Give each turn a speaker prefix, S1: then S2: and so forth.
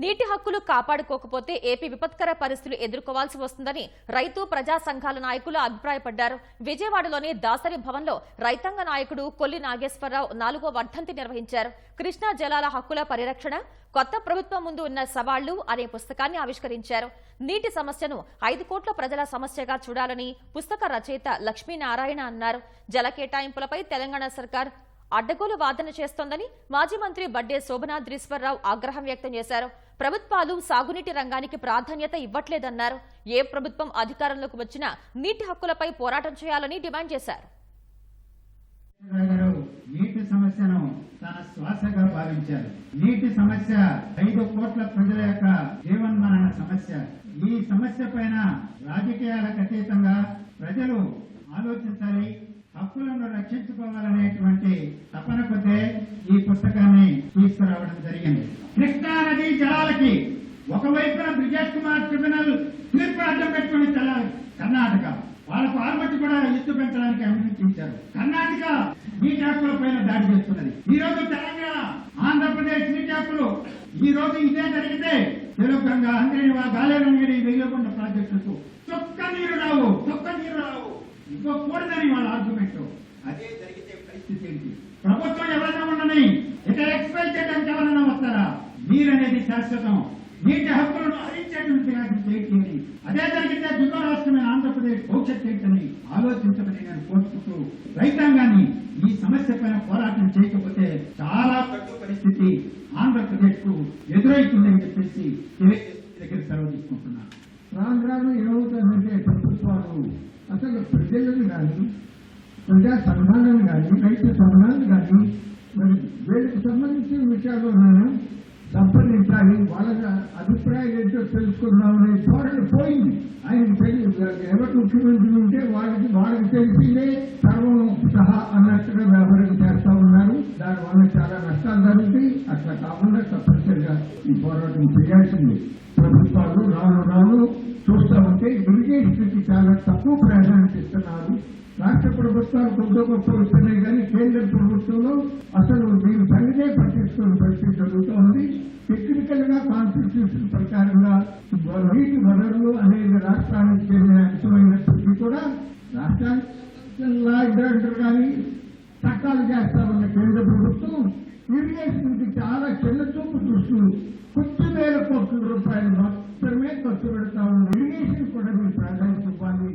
S1: నీటి హక్కులు కాపాడుకోకపోతే ఏపీ విపత్కర పరిస్థితులు ఎదుర్కోవాల్సి వస్తుందని రైతు ప్రజా సంఘాల నాయకులు అభిప్రాయపడ్డారు. విజయవాడలోని దాసరి భవన్లో రైతాంగ నాయకుడు కొల్లి నాగేశ్వరరావు నాలుగో వర్ధంతి నిర్వహించారు. కృష్ణా జలాల హక్కుల పరిరక్షణ కొత్త ప్రభుత్వం ముందు ఉన్న సవాళ్ళు అనే పుస్తకాన్ని ఆవిష్కరించారు. నీటి సమస్యను ఐదు కోట్ల ప్రజల సమస్యగా చూడాలని పుస్తక రచయిత లక్ష్మీనారాయణ అన్నారు. జల కేటాయింపులపై తెలంగాణ సర్కార్ అడ్డగోలు వాదన చేస్తోందని మాజీ మంత్రి బడ్డే శోభనాద్రీశ్వరరావు ఆగ్రహం వ్యక్తం చేశారు. ప్రభుత్వాలు సాగునీటి రంగానికి ప్రాధాన్యత ఇవ్వట్లేదన్నారు. ఏ ప్రభుత్వం అధికారంలోకి వచ్చినా నీటి హక్కులపై పోరాటం చేయాలని డిమాండ్ చేశారు.
S2: నీటి సమస్యను తన శ్వాసగా భావించారు. నీటి సమస్య ఐదు కోట్ల ప్రజల యొక్క జీవన్మరణ సమస్య. ఈ సమస్య పైన రాజకీయాలకు అతీతంగా ప్రజలు ఆలోచించాలి హక్కుల రక్షించుకోవాలనేటువంటి తపన కొద్దే ఈ పుస్తకాన్ని తీసుకురావడం జరిగింది. కృష్ణా నది జలాలకి ఒకవైపున బ్రిజేష్ కుమార్ ట్రిబ్యునల్ తీర్పు అడ్డం పెట్టుకుని తెల్లాలి కర్ణాటక. వాళ్ళకు ఆర్మతి కూడా ఎత్తు పెంచడానికి అనుమతించారు. కర్ణాటక నీటి హక్కుల పైన దాడి చేస్తున్నది. ఈ రోజు తెలంగాణ ఆంధ్రప్రదేశ్ నీటి హక్కులు ఈ రోజు ఇదే జరిగితే తెలుగు గంగా అంద్రేనివా గాలేనగిరి వెయ్యకొండ ప్రాజెక్టులకు చొక్క నీరు రావు చొక్క నీరు రావు. ఇవ్వకూడదని వాళ్ళ ఆర్గ్యుమెంట్ అదే జరిగితే పరిస్థితి ఏంటి? ప్రభుత్వం ఎవరైనా ఉండని ఇక ఎక్స్పెల్ చేయడానికి ఎవరైనా వస్తారా? నీరనేది శాశ్వతం. నీటి హక్కులను హరించేటువంటి అని అదే జరిగితే దిగువ రాష్ట్రమైన ఆంధ్రప్రదేశ్ భవిష్యత్ ఏంటని ఆలోచించమని నేను కోరుకుంటూ రైతాంగాన్ని ఈ సమస్య పైన పోరాటం చేయకపోతే చాలా పెద్ద పరిస్థితి ఆంధ్రప్రదేశ్కు ఎదురవుతుందని చెప్పేసి దగ్గర సెలవు తీసుకుంటున్నాను
S3: రాను రాను ఏమవుతుందంటే ప్రభుత్వాలు అసలు ప్రజలను కానీ ప్రజా సన్మానం కానీ రైతు సన్మానం కానీ మరి వీళ్ళకి సంబంధించిన విషయాల్లో సంప్రదించాలి. వాళ్ళ అభిప్రాయం ఏంటో తెలుసుకుందామనే ధోరణి పోయింది. ఆయనకు తెలియదు. ఎవరు ముఖ్యమంత్రి ఉంటే వాళ్ళకి వాళ్ళకి తెలిసిందే సర్వం సహా అన్నట్టుగా వ్యవహారం చేస్తా ఉన్నారు. దానివల్ల చాలా నష్టాలు అట్లా కాకుండా తప్పనిసరిగా ఈ పోరాటం చేయాల్సింది. ప్రభుత్వాలు రాను రాను చూస్తా ఉంటే ఇరిగేషన్కి చాలా తక్కువ ప్రాధాన్యత ఇస్తున్నారు రాష్ట్ర ప్రభుత్వాలు కొంత గొప్ప వస్తున్నాయి కానీ కేంద్ర ప్రభుత్వంలో అసలు మీరు సంగతే పట్టించుకున్న పరిస్థితి జరుగుతూ ఉంది. టెక్నికల్గా కాన్స్టిట్యూషన్ ప్రకారంగా నీటి వనరులు అనేది రాష్ట్రానికి చెందిన అంశమైనప్పటికీ కూడా రాష్ట్రానికి లా అంటారు కానీ చట్టాలు చేస్తా ఉన్న కేంద్ర ప్రభుత్వం ఇరిగేషన్కి చాలా చిన్న చూపు చూస్తూ కొద్ది వేల కోట్ల రూపాయలు మాత్రమే ఖర్చు పెడతా ఉన్నాం ఇరిగేషన్ కూడా మీరు ప్రాధాన్యత ఇవ్వాలి.